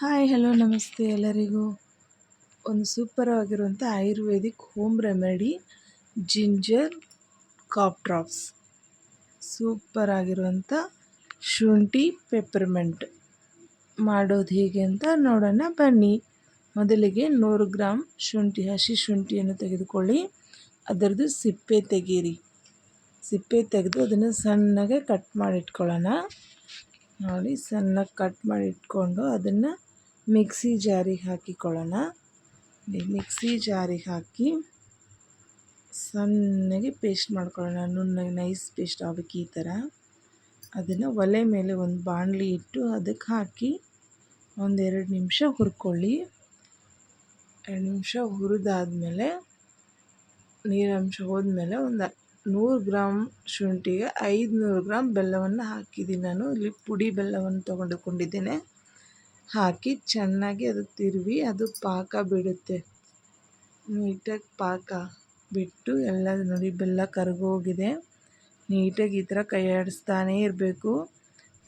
Hi, hello, ನಮಸ್ತೆ ಎಲ್ಲರಿಗೂ. ಒಂದು ಸೂಪರ್ ಆಗಿರುವಂಥ ayurvedic home remedy ginger cough drops. Super ಆಗಿರುವಂಥ ಶುಂಠಿ ಪೆಪ್ಪರ್ಮೆಂಟ್. ಮಾಡೋದು ಹೇಗೆ ಅಂತ ನೋಡೋಣ, ಬನ್ನಿ. ಮೊದಲಿಗೆ ನೂರು ಗ್ರಾಮ್ ಶುಂಠಿ, ಹಸಿ ಶುಂಠಿಯನ್ನು ತೆಗೆದುಕೊಳ್ಳಿ. ಅದರದ್ದು ಸಿಪ್ಪೆ ತೆಗೀರಿ. ಸಿಪ್ಪೆ ತೆಗೆದು ಅದನ್ನು ಸಣ್ಣಗೆ ಕಟ್ ಮಾಡಿಟ್ಕೊಳ್ಳೋಣ. ನೋಡಿ, ಸಣ್ಣಗೆ ಕಟ್ ಮಾಡಿ ಇಟ್ಕೊಂಡು ಅದನ್ನು ಮಿಕ್ಸಿ ಜಾರಿಗೆ ಹಾಕಿಕೊಳ್ಳೋಣ. ಮಿಕ್ಸಿ ಜಾರಿಗೆ ಹಾಕಿ ಸಣ್ಣಗೆ ಪೇಸ್ಟ್ ಮಾಡ್ಕೊಳ್ಳೋಣ. ನುಣ್ಣಗೆ ನೈಸ್ ಪೇಸ್ಟ್ ಆಗಬೇಕು ಈ ಥರ. ಅದನ್ನು ಒಲೆ ಮೇಲೆ ಒಂದು ಬಾಣಲಿ ಇಟ್ಟು ಅದಕ್ಕೆ ಹಾಕಿ ಒಂದೆರಡು ನಿಮಿಷ ಹುರ್ಕೊಳ್ಳಿ. ಎರಡು ನಿಮಿಷ ಹುರಿದಾದ್ಮೇಲೆ ನೀರಂಶ ಹೋದ್ಮೇಲೆ ಒಂದು ನೂರು ಗ್ರಾಮ್ ಶುಂಠಿಗೆ ಐದುನೂರು ಗ್ರಾಮ್ ಬೆಲ್ಲವನ್ನು ಹಾಕಿದ್ದೀನಿ ನಾನು. ಇಲ್ಲಿ ಪುಡಿ ಬೆಲ್ಲವನ್ನು ತೊಗೊಂಡುಕೊಂಡಿದ್ದೇನೆ ಹಾಕಿ ಚೆನ್ನಾಗಿ ಅದು ತಿರುವಿ, ಅದು ಪಾಕ ಬಿಡುತ್ತೆ. ನೀಟಾಗಿ ಪಾಕ ಬಿಟ್ಟು ಎಲ್ಲ ನೋಡಿ, ಬೆಲ್ಲ ಕರಗೋಗಿದೆ. ನೀಟಾಗಿ ಈ ಥರ ಕೈ ಆಡಿಸ್ತಾನೇ ಇರಬೇಕು.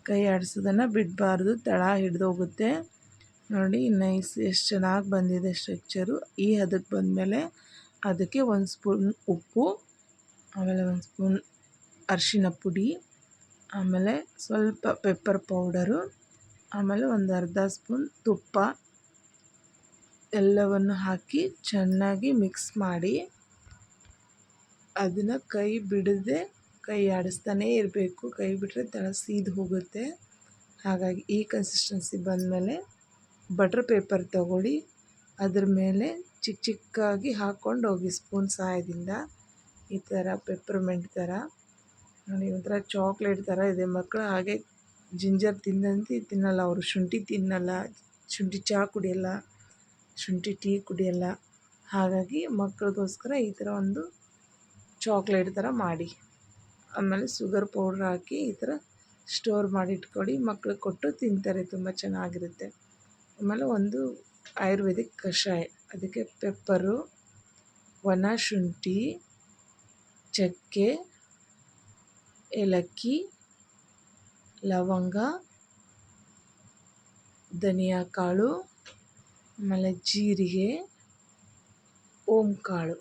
ಕೈ ಆಡಿಸೋದನ್ನು ಬಿಡಬಾರ್ದು, ತಳ ಹಿಡಿದೋಗುತ್ತೆ. ನೋಡಿ ನೈಸ್ ಎಷ್ಟು ಚೆನ್ನಾಗಿ ಬಂದಿದೆ ಸ್ಟ್ರಕ್ಚರು. ಈ ಹದಕ್ಕೆ ಬಂದಮೇಲೆ ಅದಕ್ಕೆ ಒಂದು ಸ್ಪೂನ್ ಉಪ್ಪು, ಆಮೇಲೆ ಒಂದು ಸ್ಪೂನ್ ಅರಿಶಿನ ಪುಡಿ, ಆಮೇಲೆ ಸ್ವಲ್ಪ ಪೆಪ್ಪರ್ ಪೌಡರು. ಆಮೇಲೆ ಒಂದು ಅರ್ಧ ಸ್ಪೂನ್ ತುಪ್ಪ ಎಲ್ಲವನ್ನು ಹಾಕಿ ಚೆನ್ನಾಗಿ ಮಿಕ್ಸ್ ಮಾಡಿ ಅದನ್ನು ಕೈ ಬಿಡದೆ ಕೈ ಆಡಿಸ್ತಾನೇ ಇರಬೇಕು. ಕೈ ಬಿಟ್ಟರೆ ತಳ ಸೀದು ಹೋಗುತ್ತೆ. ಹಾಗಾಗಿ ಈ ಕನ್ಸಿಸ್ಟೆನ್ಸಿ ಬಂದಮೇಲೆ ಬಟರ್ ಪೇಪರ್ ತಗೊಳ್ಳಿ. ಅದ್ರ ಮೇಲೆ ಚಿಕ್ಕ ಚಿಕ್ಕಾಗಿ ಹಾಕ್ಕೊಂಡು ಹೋಗಿ ಸ್ಪೂನ್ ಸಹಾಯದಿಂದ. ಈ ಥರ ಪೆಪ್ಪರ್ಮೆಂಟ್ ಥರ ನೋಡಿ, ಒಂಥರ ಚಾಕ್ಲೇಟ್ ಥರ ಇದೆ ಮಕ್ಕಳು ಹಾಗೆ ಜಿಂಜರ್ ತಿಂದಂತೆ ತಿನ್ನಲ್ಲ ಅವರು. ಶುಂಠಿ ತಿನ್ನಲ್ಲ, ಶುಂಠಿ ಚಹಾ ಕುಡಿಯಲ್ಲ, ಶುಂಠಿ ಟೀ ಕುಡಿಯಲ್ಲ. ಹಾಗಾಗಿ ಮಕ್ಕಳಿಗೋಸ್ಕರ ಈ ಥರ ಒಂದು ಚಾಕ್ಲೇಟ್ ಥರ ಮಾಡಿ. ಆಮೇಲೆ ಶುಗರ್ ಪೌಡ್ರ್ ಹಾಕಿ ಈ ಥರ ಸ್ಟೋರ್ ಮಾಡಿ ಇಟ್ಕೊಡಿ ಮಕ್ಳಿಗೆ ಕೊಟ್ಟು ತಿಂತಾರೆ, ತುಂಬ ಚೆನ್ನಾಗಿರುತ್ತೆ. ಆಮೇಲೆ ಒಂದು ಆಯುರ್ವೇದಿಕ್ ಕಷಾಯ. ಅದಕ್ಕೆ ಪೆಪ್ಪರು, ಒಣ ಶುಂಠಿ, ಚಕ್ಕೆ, ಏಲಕ್ಕಿ ಲವಂಗ, ಧನಿಯಾ ಕಾಳು, ಆಮೇಲೆ ಜೀರಿಗೆ ಓಂ ಕಾಳು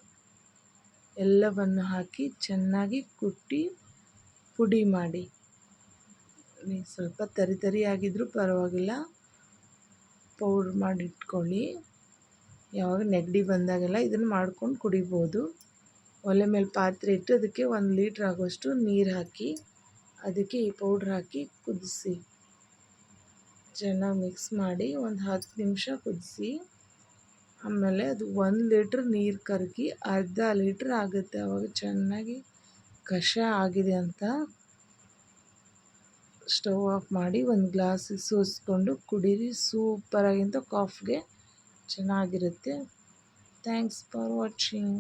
ಎಲ್ಲವನ್ನು ಹಾಕಿ ಚೆನ್ನಾಗಿ ಕುಟ್ಟಿ ಪುಡಿ ಮಾಡಿ. ಸ್ವಲ್ಪ ತರಿ ತರಿಯಾಗಿದ್ದರೂ ಪರವಾಗಿಲ್ಲ. ಪೌಡ್ರ್ ಮಾಡಿ ಇಟ್ಕೊಳ್ಳಿ. ಯಾವಾಗ ನೆಗಡಿ ಬಂದಾಗೆಲ್ಲ ಇದನ್ನು ಮಾಡ್ಕೊಂಡು ಕುಡಿಬೋದು. ಒಲೆ ಮೇಲೆ ಪಾತ್ರೆ ಇಟ್ಟು ಅದಕ್ಕೆ ಒಂದು ಲೀಟ್ರ್ ಆಗೋಷ್ಟು ನೀರು ಹಾಕಿ. ಅದಕ್ಕೆ ಈ ಪೌಡ್ರ್ ಹಾಕಿ ಕುದಿಸಿ. ಚೆನ್ನಾಗಿ ಮಿಕ್ಸ್ ಮಾಡಿ ಒಂದು ಹತ್ತು ನಿಮಿಷ ಕುದಿಸಿ, ಆಮೇಲೆ ಅದು ಒಂದು ಲೀಟ್ರ್ ನೀರು ಕರಗಿ ಅರ್ಧ ಲೀಟ್ರ್ ಆಗುತ್ತೆ. ಅವಾಗ ಚೆನ್ನಾಗಿ ಕಷಾಯ ಆಗಿದೆ ಅಂತ ಸ್ಟವ್ ಆಫ್ ಮಾಡಿ ಒಂದು ಗ್ಲಾಸ್ ಸೋಸ್ಕೊಂಡು ಕುಡೀರಿ. ಸೂಪರಾಗಿಂತ ಕಾಫ್ಗೆ ಚೆನ್ನಾಗಿರುತ್ತೆ. Thanks for watching